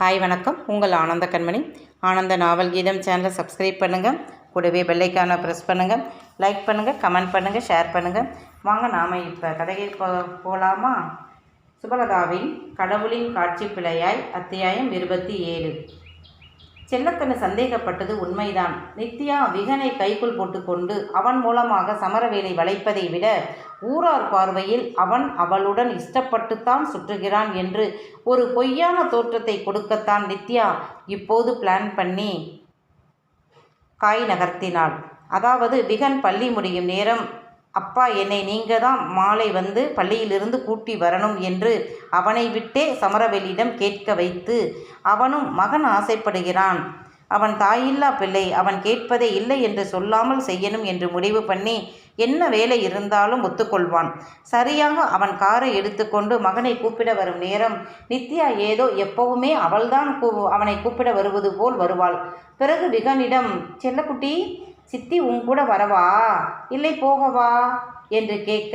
Hi வணக்கம். உங்கள் ஆனந்த கண்மணி. ஆனந்த நாவல் கீதம் சேனலை சப்ஸ்கிரைப் பண்ணுங்கள் கூடவே பெல்லைக்கான ப்ரெஸ் பண்ணுங்கள் லைக் பண்ணுங்கள் கமெண்ட் பண்ணுங்கள் ஷேர் பண்ணுங்கள் வாங்க நாம் இப்போ கதையை போ போகலாமா சுபலதாவின் கடவுளின் காட்சி பிழையாய் அத்தியாயம் இருபத்தி ஏழு. செல்லக்கண்ணு சந்தேகப்பட்டது உண்மைதான். நித்யா விகனை கைக்குள் போட்டுக்கொண்டு அவன் மூலமாக சமரவேலை வளைப்பதை விட ஊரார் பார்வையில் அவன் அவளுடன் இஷ்டப்பட்டுத்தான் சுற்றுகிறான் என்று ஒரு பொய்யான தோற்றத்தை கொடுக்கத்தான் நித்யா இப்போது பிளான் பண்ணி காய் நகர்த்தினாள். அதாவது விகன் பள்ளி முடியும் நேரம் அப்பா என்னை நீங்கள் தான் மாலை வந்து பள்ளியிலிருந்து கூட்டி வரணும் என்று அவனை விட்டே சமரவெளியிடம் கேட்க வைத்து அவனும் மகன் ஆசைப்படுகிறான். அவன் தாயில்லா பிள்ளை. அவன் கேட்பதே இல்லை என்று சொல்லாமல் செய்யணும் என்று முடிவு பண்ணி என்ன வேலை இருந்தாலும் ஒத்துக்கொள்வான். சரியாக அவன் காரை எடுத்துக்கொண்டு மகனை கூப்பிட வரும் நேரம் நித்யா ஏதோ எப்பவுமே அவள்தான் கூ அவனை கூப்பிட வருவது போல் வருவாள். பிறகு விகனிடம் செல்லக்குட்டி சித்தி உன் கூட வரவா? இல்லை போகவா? என்று கேட்க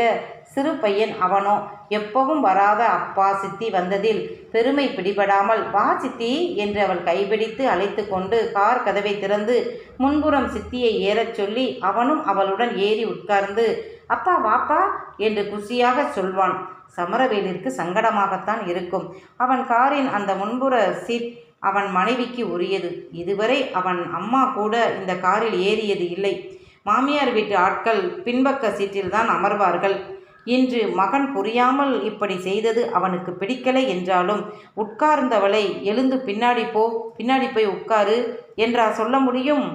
சிறு பையன் அவனோ எப்பவும் வராத அப்பா சித்தி வந்ததில் பெருமை பிடிபடாமல் வா சித்தி என்று அவள் கைபிடித்து அழைத்து கொண்டு கார் கதவை திறந்து முன்புறம் சித்தியை ஏறச் சொல்லி அவனும் அவளுடன் ஏறி உட்கார்ந்து அப்பா வாப்பா என்று குஷியாக சொல்வான். சமரவேலிற்கு சங்கடமாகத்தான் இருக்கும். அவன் காரின் அந்த முன்புற சீட் அவன் மனைவிக்கு உரியது. இதுவரை அவன் அம்மா கூட இந்த காரில் ஏறியது இல்லை. மாமியார் வீட்டு ஆட்கள் பின்பக்க சீட்டில்தான் அமர்வார்கள். இன்று மகன் புரியாமல் இப்படி செய்தது அவனுக்கு பிடிக்கலை என்றாலும் உட்கார்ந்தவளை எழுந்து பின்னாடி போ பின்னாடி போய் உட்காரு என்றா சொல்ல முடியும்?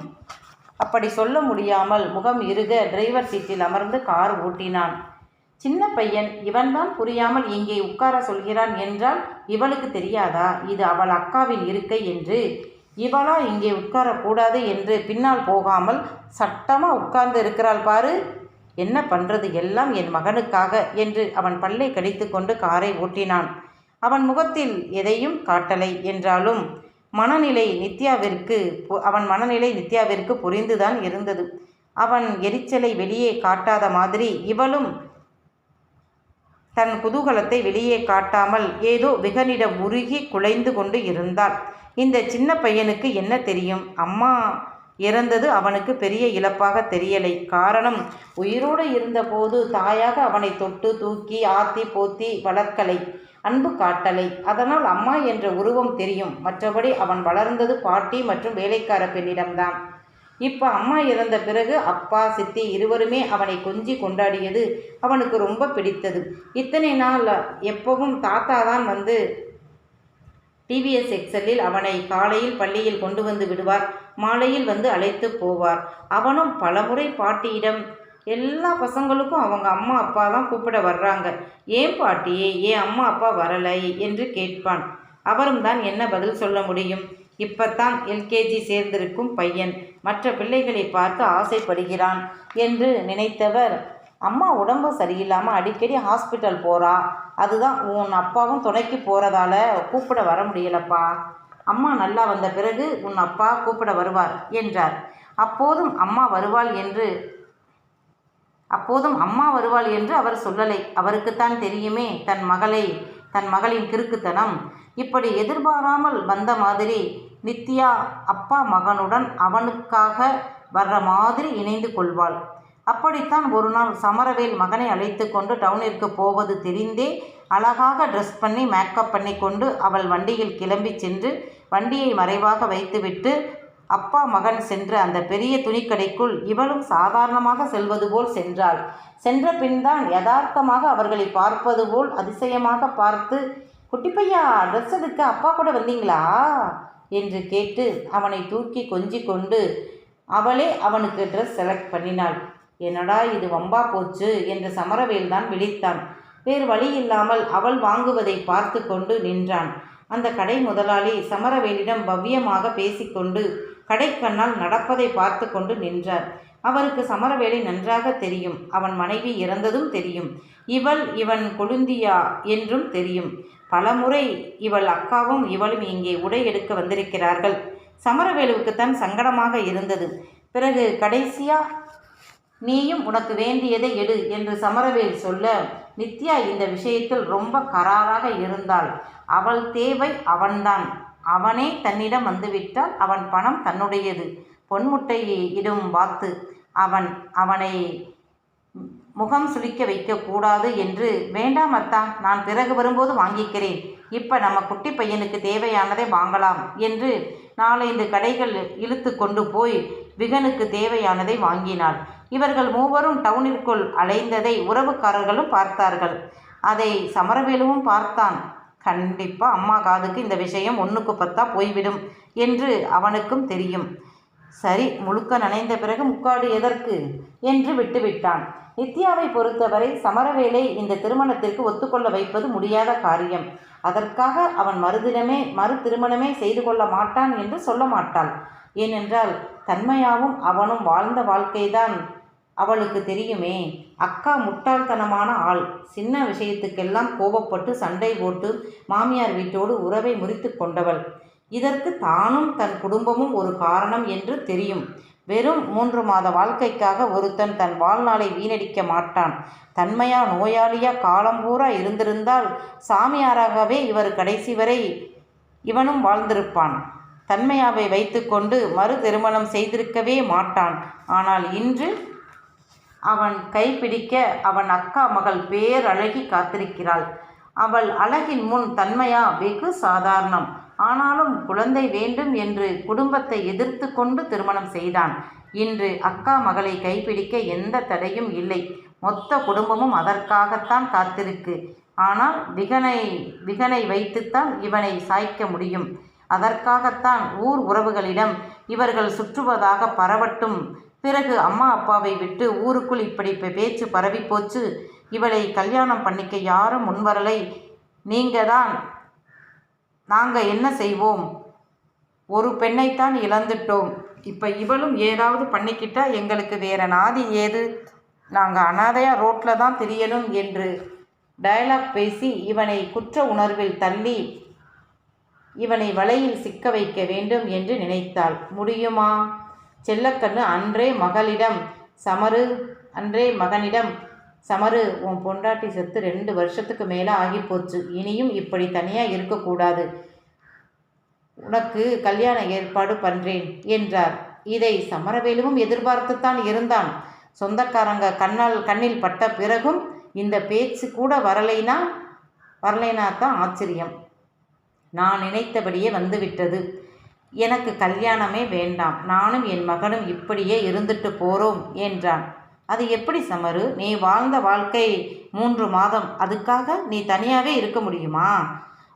அப்படி சொல்ல முடியாமல் முகம் இருக டிரைவர் சீட்டில் அமர்ந்து கார் ஓட்டினான். சின்ன பையன் இவன்தான் புரியாமல் இங்கே உட்கார சொல்கிறான் என்றால் இவளுக்கு தெரியாதா? இது அவள் அக்காவின் இருக்கை என்று. இவளா இங்கே உட்காரக்கூடாது என்று பின்னால் போகாமல் சட்டமாக உட்கார்ந்து இருக்கிறாள் பாரு. என்ன பண்ணுறது எல்லாம் என் மகனுக்காக என்று அவன் பல்லை கடித்து கொண்டு காரை ஓட்டினான். அவன் முகத்தில் எதையும் காட்டலை என்றாலும் மனநிலை நித்யாவிற்கு அவன் மனநிலை நித்யாவிற்கு புரிந்துதான் இருந்தது. அவன் எரிச்சலை வெளியே காட்டாத மாதிரி இவளும் தன் குதூகலத்தை வெளியே காட்டாமல் ஏதோ விகனிடம் உருகி குலைந்து கொண்டு இருந்தாள். இந்த சின்ன பையனுக்கு என்ன தெரியும்? அம்மா இறந்தது அவனுக்கு பெரிய இழப்பாக தெரியலை. காரணம் உயிரோடு இருந்தபோது தாயாக அவனை தொட்டு தூக்கி ஆத்தி போத்தி வளர்க்கலை அன்பு காட்டலை. அதனால் அம்மா என்ற உருவம் தெரியும். மற்றபடி அவன் வளர்ந்தது பாட்டி மற்றும் வேலைக்கார பெண்ணிடம்தான். இப்போ அம்மா இறந்த பிறகு அப்பா சித்தி இருவருமே அவனை கொஞ்சி கொண்டாடியது அவனுக்கு ரொம்ப பிடித்தது. இத்தனை நாள் எப்பவும் தாத்தா தான் வந்து டிவிஎஸ் எக்ஸலில் அவனை காலையில் பள்ளியில் கொண்டு வந்து விடுவார் மாலையில் வந்து அழைத்து போவார். அவனும் பலமுறை பாட்டியிடம் எல்லா பசங்களுக்கும் அவங்க அம்மா அப்பா தான் கூப்பிட வர்றாங்க. ஏன் பாட்டியே ஏன் அம்மா அப்பா வரலை? என்று கேட்பான். அவரும் தான் என்ன பதில் சொல்ல முடியும்? இப்பத்தான் எல்கேஜி சேர்ந்திருக்கும் பையன். மற்ற பிள்ளைகளை பார்த்து ஆசைப்படுகிறான் என்று நினைத்தவர். அம்மா உடம்பு சரியில்லாமல் அடிக்கடி ஹாஸ்பிட்டல் போகிறா அதுதான் உன் அப்பாவும் துணைக்கு போகிறதால கூப்பிட வர முடியலப்பா. அம்மா நல்லா வந்த பிறகு உன் அப்பா கூப்பிட வருவார் என்றார். அப்போதும் அம்மா வருவாள் என்று அப்போதும் அம்மா வருவாள் என்று அவர் சொல்லலை. அவருக்குத்தான் தெரியுமே தன் மகளை தன் மகளின் கிறுக்குத்தனம். இப்படி எதிர்பாராமல் வந்த மாதிரி நித்யா அப்பா மகனுடன் அவனுக்காக வர்ற மாதிரி இணைந்து கொள்வாள். அப்படித்தான் ஒரு நாள் சமரவேல் மகனை அழைத்து கொண்டு டவுனிற்கு போவது தெரிந்தே அழகாக ட்ரெஸ் பண்ணி மேக்கப் பண்ணி கொண்டு அவள் வண்டியில் கிளம்பி சென்று வண்டியை மறைவாக வைத்துவிட்டு அப்பா மகன் சென்ற அந்த பெரிய துணிக்கடைக்குள் இவளும் சாதாரணமாக செல்வது போல் சென்றாள். சென்ற பின்தான் யதார்த்தமாக அவர்களை பார்ப்பது போல் அதிசயமாக பார்த்து குட்டிப்பையா ட்ரெஸ் எடுக்க அப்பா கூட வந்தீங்களா? என்று கேட்டு அவனை தூக்கி கொஞ்சி கொண்டு அவளே அவனுக்கு ட்ரெஸ் செலக்ட் பண்ணினாள். என்னடா இது வம்பா போச்சு? என்று சமரவேல் தான் விழித்தான். வேறு வழி இல்லாமல் அவள் வாங்குவதை பார்த்து கொண்டு நின்றான். அந்த கடை முதலாளி சமரவேலிடம் பவ்யமாக பேசிக்கொண்டு கடைக்கண்ணால் நடப்பதை பார்த்து கொண்டு நின்றார். அவருக்கு சமரவேலை நன்றாக தெரியும். அவன் மனைவி இறந்ததும் தெரியும். இவள் இவன் கொழுந்தியா? என்றும் தெரியும். பலமுறை இவள் அக்காவும் இவளும் இங்கே உடை எடுக்க வந்திருக்கிறார்கள். சமரவேலுவுக்குத்தான் சங்கடமாக இருந்தது. பிறகு கடைசியா நீயும் உனக்கு வேண்டியதை எடு என்று சமரவேல் சொல்ல நித்யா இந்த விஷயத்தில் ரொம்ப கராராக இருந்தாள். அவள் தேவை அவன்தான். அவனே தன்னிடம் வந்துவிட்டால் அவன் பணம் தன்னுடையது. பொன்முட்டையை இடும் வாத்து. அவன் அவனை முகம் சுளிக்க வைக்கக்கூடாது என்று வேண்டாம் அத்தா நான் பிறகு வரும்போது வாங்கிக்கிறேன். இப்போ நம்ம குட்டி பையனுக்கு தேவையானதை வாங்கலாம் என்று நாலைந்து கடைகள் இழுத்து கொண்டு போய் விகனுக்கு தேவையானதை வாங்கினாள். இவர்கள் மூவரும் டவுனிற்குள் அலைந்ததை உறவுக்காரர்களும் பார்த்தார்கள். அதை சமரவேலுவும் பார்த்தான். கண்டிப்பாக அம்மா காதுக்கு இந்த விஷயம் ஒன்றுக்கு பத்தா போய்விடும் என்று அவனுக்கும் தெரியும். சரி முழுக்க நனைந்த பிறகு முக்காடு எதற்கு? என்று விட்டுவிட்டான். நித்யாவை பொறுத்தவரை சமரவேலை இந்த திருமணத்திற்கு ஒத்துக்கொள்ள வைப்பது முடியாத காரியம். அதற்காக அவன் மறுதினமே மறு திருமணமே செய்து கொள்ள மாட்டான் என்று சொல்ல மாட்டாள். ஏனென்றால் தன்மையாவும் அவனும் வாழ்ந்த வாழ்க்கைதான் அவளுக்கு தெரியுமே. அக்கா முட்டாள்தனமான ஆள். சின்ன விஷயத்துக்கெல்லாம் கோபப்பட்டு சண்டை போட்டு மாமியார் வீட்டோடு உறவை முறித்து கொண்டவள். இதற்கு தானும் தன் குடும்பமும் ஒரு காரணம் என்று தெரியும். வெறும் மூன்று மாத வாழ்க்கைக்காக ஒருத்தன் தன் வாழ்நாளை வீணடிக்க மாட்டான். தன்மையா நோயாளியா காலம்பூரா இருந்திருந்தால் சாமியாராகவே இவர் கடைசி வரை இவனும் வாழ்ந்திருப்பான். தன்மையாவை வைத்துக்கொண்டு மறு திருமணம் செய்திருக்கவே மாட்டான். ஆனால் இன்று அவன் கைப்பிடிக்க அவன் அக்கா மகள் பேரழகி காத்திருக்கிறாள். அவள் அழகின் முன் தன்மையா வெகு சாதாரணம். ஆனாலும் குழந்தை வேண்டும் என்று குடும்பத்தை எதிர்த்து கொண்டு திருமணம் செய்தான். இன்று அக்கா மகளை கைப்பிடிக்க எந்த தடையும் இல்லை. மொத்த குடும்பமும் அதற்காகத்தான் காத்திருக்கு. ஆனால் விகனை விகனை வைத்துத்தான் இவனை சாய்க்க முடியும். அதற்காகத்தான் ஊர் உறவுகளிடம் இவர்கள் சுற்றுவதாக பரவட்டும். பிறகு அம்மா அப்பாவை விட்டு ஊருக்குள் இப்படி பேச்சு பரவி போச்சு இவளை கல்யாணம் பண்ணிக்க யாரும் முன்வரலை. நீங்கள் தான் நாங்கள் என்ன செய்வோம்? ஒரு பெண்ணைத்தான் இழந்துட்டோம். இப்போ இவளும் ஏதாவது பண்ணிக்கிட்டா எங்களுக்கு வேற நாதி ஏது? நாங்கள் அனாதையாக ரோட்டில் தான் தெரியணும் என்று டயலாக் பேசி இவனை குற்ற உணர்வில் தள்ளி இவனை வலையில் சிக்க வைக்க வேண்டும் என்று நினைத்தாள். முடியுமா? செல்லக்கண்ணு அன்றே மகளிடம் சமரு அன்றே மகனிடம் சமரு உன் பொண்டாட்டி செத்து ரெண்டு வருஷத்துக்கு மேலே ஆகி போச்சு. இனியும் இப்படி தனியாக இருக்கக்கூடாது. உனக்கு கல்யாண ஏற்பாடு பண்ணுறேன் என்றார். இதை சமரவேலுவும் எதிர்பார்த்துத்தான் இருந்தான். சொந்தக்காரங்க கண்ணால் கண்ணில் பட்ட பிறகும் இந்த பேச்சு கூட வரலைனா வரலைனா தான் ஆச்சரியம். நான் நினைத்தபடியே வந்துவிட்டது. எனக்கு கல்யாணமே வேண்டாம். நானும் என் மகனும் இப்படியே இருந்துட்டு போகிறோம் என்றான். அது எப்படி சமரு? நீ வாழ்ந்த வாழ்க்கை மூன்று மாதம். அதுக்காக நீ தனியாகவே இருக்க முடியுமா?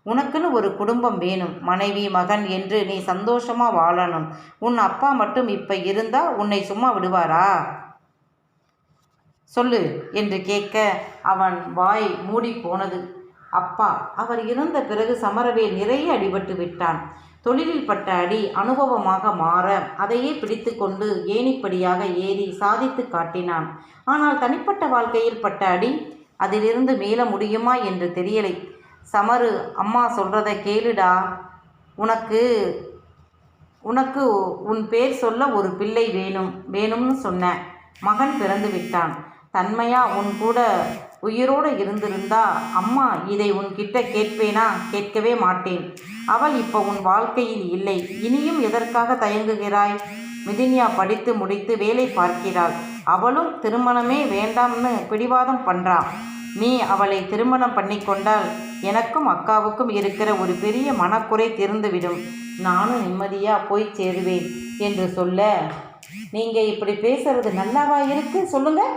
உனக்குன்னு ஒரு குடும்பம் வேணும். மனைவி மகன் என்று நீ சந்தோஷமா வாழணும். உன் அப்பா மட்டும் இப்போ இருந்தா உன்னை சும்மா விடுவாரா? சொல்லு என்று கேட்க அவன் வாய் மூடி போனது. அப்பா அவர் இறந்த பிறகு சமரவேல் நிறைய அடிபட்டு விட்டான். தொழிலில் பட்ட அடி அனுபவமாக மாற அதையே பிடித்து கொண்டு ஏணிப்படியாக ஏறி சாதித்து காட்டினான். ஆனால் தனிப்பட்ட வாழ்க்கையில் பட்ட அடி அதிலிருந்து மீள முடியுமா என்று தெரியலை. சமரு அம்மா சொல்கிறத கேளுடா. உனக்கு உனக்கு உன் பேர் சொல்ல ஒரு பிள்ளை வேணும் வேணும்னு சொன்ன. மகன் பிறந்து விட்டான். தன்மையா உன் கூட உயிரோடு இருந்திருந்தா அம்மா இதை உன்கிட்ட கேட்பேனா? கேட்கவே மாட்டேன். அவள் இப்போ உன் வாழ்க்கையில் இல்லை. இனியும் எதற்காக தயங்குகிறாய்? மிதின்யா படித்து முடித்து வேலை பார்க்கிறாள். அவளும் திருமணமே வேண்டாம்னு பிடிவாதம் பண்ணுறா நீ அவளை திருமணம் பண்ணி கொண்டால் எனக்கும் அக்காவுக்கும் இருக்கிற ஒரு பெரிய மனக்குறை தீர்ந்துவிடும். நானும் நிம்மதியாக போய் சேருவேன் என்று சொல்ல நீங்கள் இப்படி பேசுறது நல்லாவா இருக்கு? சொல்லுங்கள்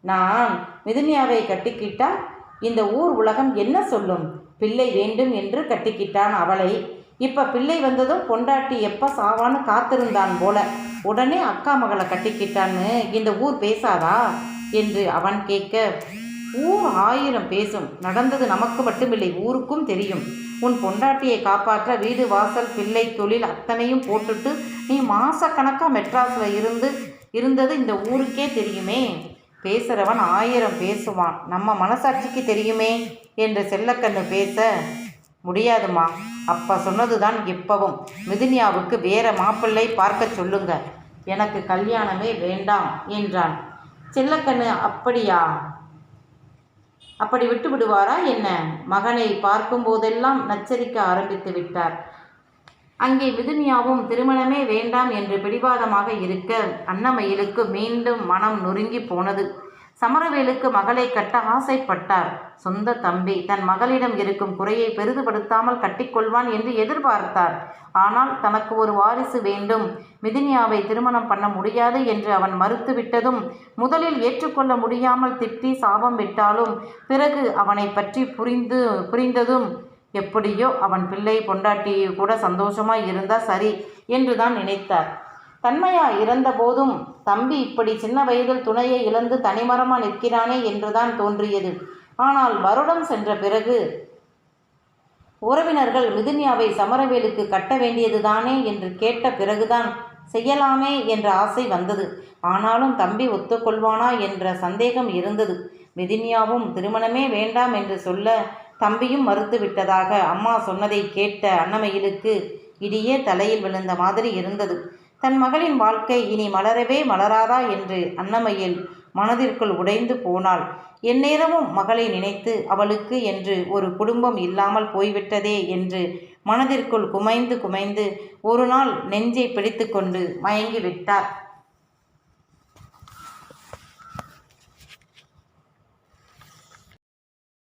நான் மிதுனியாவை கட்டிக்கிட்டால் இந்த ஊர் உலகம் என்ன சொல்லும்? பிள்ளை வேண்டும் என்று கட்டிக்கிட்டான் அவளை. இப்போ பிள்ளை வந்ததும் பொண்டாட்டி எப்போ சாவான்னு காத்திருந்தான் போல. உடனே அக்கா மகளை கட்டிக்கிட்டான்னு இந்த ஊர் பேசாதா? என்று அவன் கேட்க ஊர் ஆயிரம் பேசும். நடந்தது நமக்கு மட்டுமில்லை ஊருக்கும் தெரியும். உன் பொண்டாட்டியை காப்பாற்ற வீடு வாசல் பிள்ளை தொழில் அத்தனையும் போட்டுட்டு நீ மாசக்கணக்காக மெட்ராஸில் இருந்து இருந்தது இந்த ஊருக்கே தெரியுமே? பேசுகிறவன் ஆயிரம் பேசுவான். நம்ம மனசாட்சிக்கு தெரியுமே என்று செல்லக்கண்ணு பேச முடியாதுமா? அப்பா சொன்னதுதான் இப்பவும். மிதுனியாவுக்கு வேற மாப்பிள்ளை பார்க்க சொல்லுங்க. எனக்கு கல்யாணமே வேண்டாம் என்றான். செல்லக்கண்ணு அப்படியா? அப்படி விட்டு விடுவாரா என்ன? மகனை பார்க்கும் போதெல்லாம் நச்சரிக்க ஆரம்பித்து விட்டார். அங்கே மிதுனியாவும் திருமணமே வேண்டாம் என்று பிடிவாதமாக இருக்க அன்னமயிலுக்கு மீண்டும் மனம் நொறுங்கி போனது. சமரவேலுக்கு மகளை கட்ட ஆசைப்பட்டார். சொந்த தம்பி தன் மகளிடம் இருக்கும் குறையை பெரிதுபடுத்தாமல் கட்டிக்கொள்வான் என்று எதிர்பார்த்தார். ஆனால் தனக்கு ஒரு வாரிசு வேண்டும். மிதினியாவை திருமணம் பண்ண முடியாது என்று அவன் மறுத்துவிட்டதும் முதலில் ஏற்றுக்கொள்ள முடியாமல் திட்டி சாபம் விட்டாலும் பிறகு அவனை பற்றி புரிந்து புரிந்ததும் எப்படியோ அவன் பிள்ளை பொண்டாட்டி கூட சந்தோஷமாய் இருந்தா சரி என்று தான் நினைத்தார். தன்மையா இறந்தபோதும் தம்பி இப்படி சின்ன வயதில் துணையை இழந்து தனிமரமா நிற்கிறானே என்றுதான் தோன்றியது. ஆனால் வருடம் சென்ற பிறகு உறவினர்கள் மிதுன்யாவை சமரவேலுக்கு கட்ட வேண்டியதுதானே என்று கேட்ட பிறகுதான் செய்யலாமே என்ற ஆசை வந்தது. ஆனாலும் தம்பி ஒத்துக்கொள்வானா என்ற சந்தேகம் இருந்தது. மிதின்யாவும் திருமணமே வேண்டாம் என்று சொல்ல தம்பியும் மறுத்து விட்டதாக அம்மா சொன்னதை கேட்ட அன்னமயிலுக்கு இடியே தலையில் விழுந்த மாதிரி இருந்தது. தன் மகளின் வாழ்க்கை இனி மலரவே மலராதா என்று அன்னமயில் மனதிற்குள் உடைந்து போனாள். எந்நேரமும் மகளை நினைத்து அவளுக்கு என்று ஒரு குடும்பம் இல்லாமல் போய்விட்டதே என்று மனதிற்குள் குமைந்து குமைந்து ஒரு நாள் நெஞ்சை பிடித்துக்கொண்டு மயங்கி விட்டார்